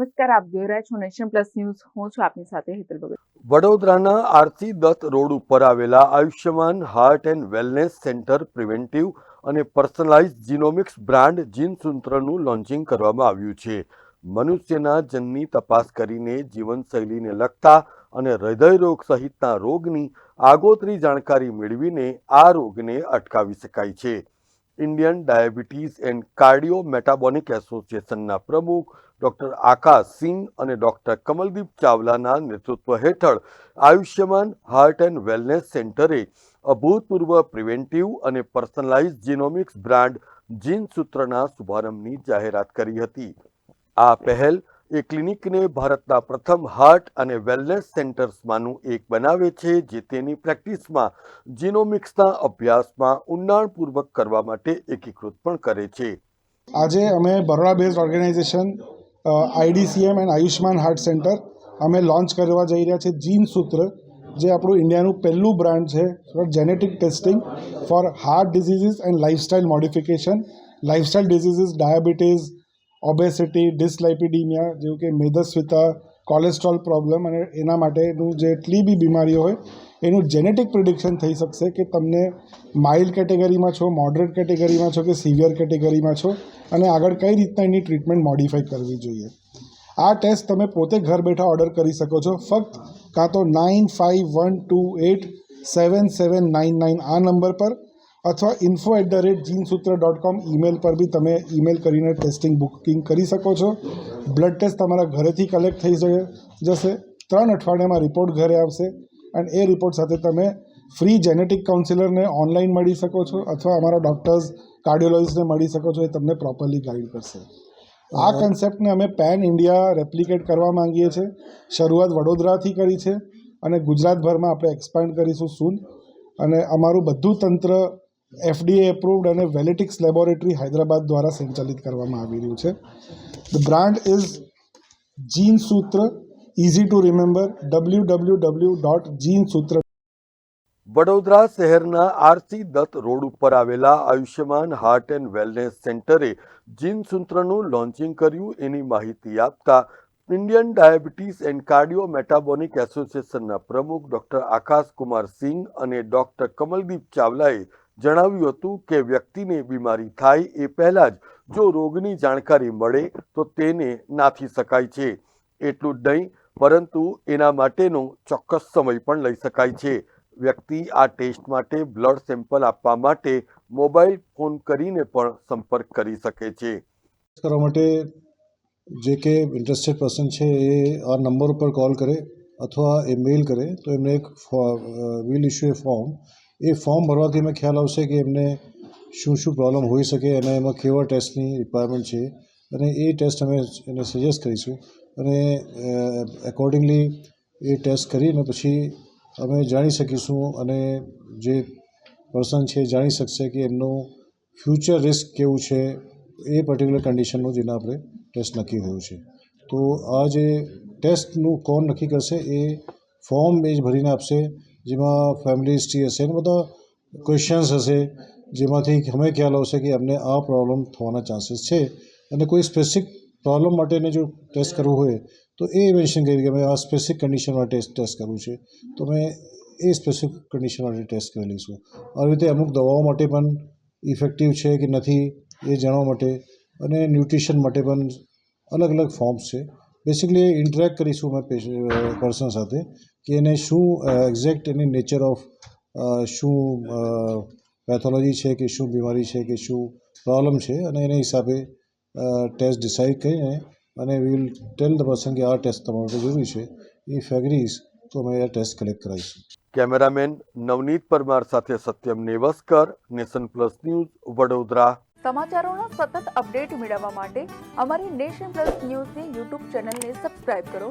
નમસ્કાર, આપ જોઈ રહ્યા છો નેશન પ્લસ ન્યૂઝ. હું છું આપની સાથે હેતલ ભગત. વડોદરાના આરતી દત્ત રોડ ઉપર આવેલા Ayushman heart and wellness centre preventive અને પર્સનલાઇઝ જીનોમિક્સ બ્રાન્ડ જીન સૂત્રનું લોન્ચિંગ કરવામાં આવ્યું છે. મનુષ્યના જનની તપાસ કરીને જીવનશૈલીને લગતા અને હૃદયરોગ સહિતના રોગની આગોતરી જાણકારી મેળવીને આ રોગને અટકાવી શકાય છે. Indian diabetes and cardio metabolic એસોસિએશનના પ્રમુખ ડૉક્ટર આકાશ સિંહ અને ડૉક્ટર કમલદીપ ચાવલાના નેતૃત્વ હેઠળ આયુષ્યમાન હાર્ટ એન્ડ વેલનેસ સેન્ટરે અભૂતપૂર્વ પ્રિવેન્ટિવ અને પર્સનલાઇઝ જીનોમિક્સ બ્રાન્ડ જીન સૂત્રના શુભારંભની જાહેરાત કરી હતી. આ પહેલ એ ક્લિનિકને ભારતના પ્રથમ હાર્ટ અને વેલનેસ સેન્ટર્સમાંનું એક બનાવે છે, જે તેની પ્રેક્ટિસમાં જીનોમિક્સના અભ્યાસમાં ઊંડાણપૂર્વક કરવા માટે એકીકૃત પણ કરે છે. આજે અમે Baroda base organisation IDCM and Ayushman heart centre અમે લોન્ચ કરવા જઈ રહ્યા છે જીન સૂત્ર જે આપણું ઇન્ડિયાનું પહેલું બ્રાન્ડ છે for genetic testing for heart diseases and lifestyle modification lifestyle diseases diabetes obesity dyslipidaemia જેવું કે મેદસ્વિતા કોલેસ્ટ્રોલ પ્રોબ્લેમ અને એના માટેનું જેટલી બી બીમારીઓ હોય, એનું જેનેટિક પ્રિડિક્શન થઈ શકશે કે તમને માઇલ્ડ કેટેગરીમાં છો મોડરેટ કેટેગરીમાં છો કે સિવિયર કેટેગરીમાં છો અને આગળ કઈ રીતના એની ટ્રીટમેન્ટ મોડિફાઈ કરવી જોઈએ. આ ટેસ્ટ તમે પોતે ઘર બેઠા ઓર્ડર કરી શકો છો. ફક્ત કાં તો nine five one two eight seven seven nine nine આ નંબર પર અથવા info at the rate GeneSutra dot com email પર બી તમે ઈમેલ કરીને ટેસ્ટિંગ બુકિંગ કરી શકો છો. બ્લડ ટેસ્ટ તમારા ઘરેથી કલેક્ટ થઈ જશે જશે. ત્રણ અઠવાડિયામાં રિપોર્ટ ઘરે આવશે અને એ રિપોર્ટ સાથે તમે ફ્રી જેનેટિક કાઉન્સિલરને ઓનલાઈન મળી શકો છો અથવા અમારા ડૉક્ટર્સ કાર્ડિયોલોજીસ્ટને મળી શકો છો એ તમને પ્રોપરલી ગાઈડ કરશે. આ કન્સેપ્ટને અમે પેન ઇન્ડિયા રેપ્લિકેટ કરવા માંગીએ છીએ શરૂઆત વડોદરાથી કરી છે અને ગુજરાતભરમાં આપણે એક્સપાન્ડ કરીશું સૂન અને અમારું બધું તંત્ર એફડીએ એપ્રુવડ અને વેલેટિક્સ લેબોરેટરી હૈદરાબાદ દ્વારા સંચાલિત કરવામાં આવી રહ્યું છે. The brand is GeneSutra easy to remember W W W dot GeneSutra Vadodara શહેરના આરસી દત્ત રોડ ઉપર આવેલા આયુષ્યમાન હાર્ટ એન્ડ વેલનેસ સેન્ટરે જીન સૂત્રનું લોન્ચિંગ કર્યું. એની માહિતી આપતા Indian diabetes and cardio metabolic એસોસિએશનના પ્રમુખ ડોક્ટર આકાશ કુમાર સિંહ અને ડોક્ટર કમલદીપ ચાવલાએ જણાવ્યું હતું કે વ્યક્તિને બીમારી થાય એ પહેલાં જ જો રોગની જાણકારી મળે તો તેને નાથી શકાય છે. એટલું જ નહીં, પરંતુ એના માટેનો ચોક્કસ સમય પણ લઈ શકાય છે. વ્યક્તિ આ ટેસ્ટ માટે બ્લડ સેમ્પલ આપવા માટે મોબાઈલ ફોન કરીને પણ સંપર્ક કરી શકે છે. કરવા માટે જે કે ઇન્ટરેસ્ટેડ પર્સન છે એ આ નંબર ઉપર કોલ કરે અથવા એ મેલ કરે તો એમને એક વિલ ઇસ્યુ એ ફોર્મ એ ફોર્મ ભરવાથી એમને ખ્યાલ આવશે કે એમને શું શું પ્રોબ્લેમ હોઈ શકે અને એમાં કેવા ટેસ્ટની રિક્વાયરમેન્ટ છે. અને એ ટેસ્ટ અમે એને સજેસ્ટ કરીશું. અને એકોર્ડિંગલી એ ટેસ્ટ કરીને પછી અમે જાણી શકીશું અને જે પર્સન છે જાણી શકશે કે એમનું ફ્યુચર રિસ્ક કેવું છે એ પર્ટિક્યુલર કન્ડિશનનું જેને આપણે ટેસ્ટ નક્કી થયું છે. તો આ જે ટેસ્ટનું કોણ નક્કી કરશે એ ફોર્મ એ જ ભરીને આપશે. જેમાં ફેમિલી હિસ્ટ્રી હશે અને બધા ક્વેશ્ચન્સ હશે, જેમાંથી અમે ખ્યાલ આવશે કે અમને આ પ્રોબ્લેમ થવાના ચાન્સીસ છે. અને કોઈ સ્પેસિફિક પ્રોબ્લેમ માટેને જો ટેસ્ટ કરવું હોય, તો એ મેન્શન કરી કે અમે આ સ્પેસિફિક કન્ડિશન માટે ટેસ્ટ કરવું છે. તો અમે એ સ્પેસિફિક કન્ડિશન માટે ટેસ્ટ કરી લઈશું. આવી રીતે અમુક દવાઓ માટે પણ ઇફેક્ટિવ છે કે નથી એ જાણવા માટે અને ન્યુટ્રિશન માટે પણ અલગ અલગ ફોર્મ્સ છે. બેસિકલી ઇન્ટરેક્ટ કરીશું અમે પર્સન સાથે. કે એને શું એક્ઝેક્ટ એની નેચર ઓફ શું પેથોલોજી છે કે શું બીમારી છે કે શું પ્રોબ્લેમ છે અને એને હિસાબે ટેસ્ટ ડિસાઇડ કરીને અને વિલ ટેલ ધ પર્સન કે આ ટેસ્ટ તમારા માટે જરૂરી છે. ઇફ એગ્રીઝ તો અમે આ ટેસ્ટ કલેક્ટ કરાવીશું. કેમેરામેન નવનીત પરમાર સાથે Satyam Nevaskar Nation Plus News Vadodara. સમાચારોનો સતત અપડેટ મેળવવા માટે અમારી નેશન પ્લસ ન્યૂઝની યુટ્યુબ ચેનલને સબસ્ક્રાઇબ કરો.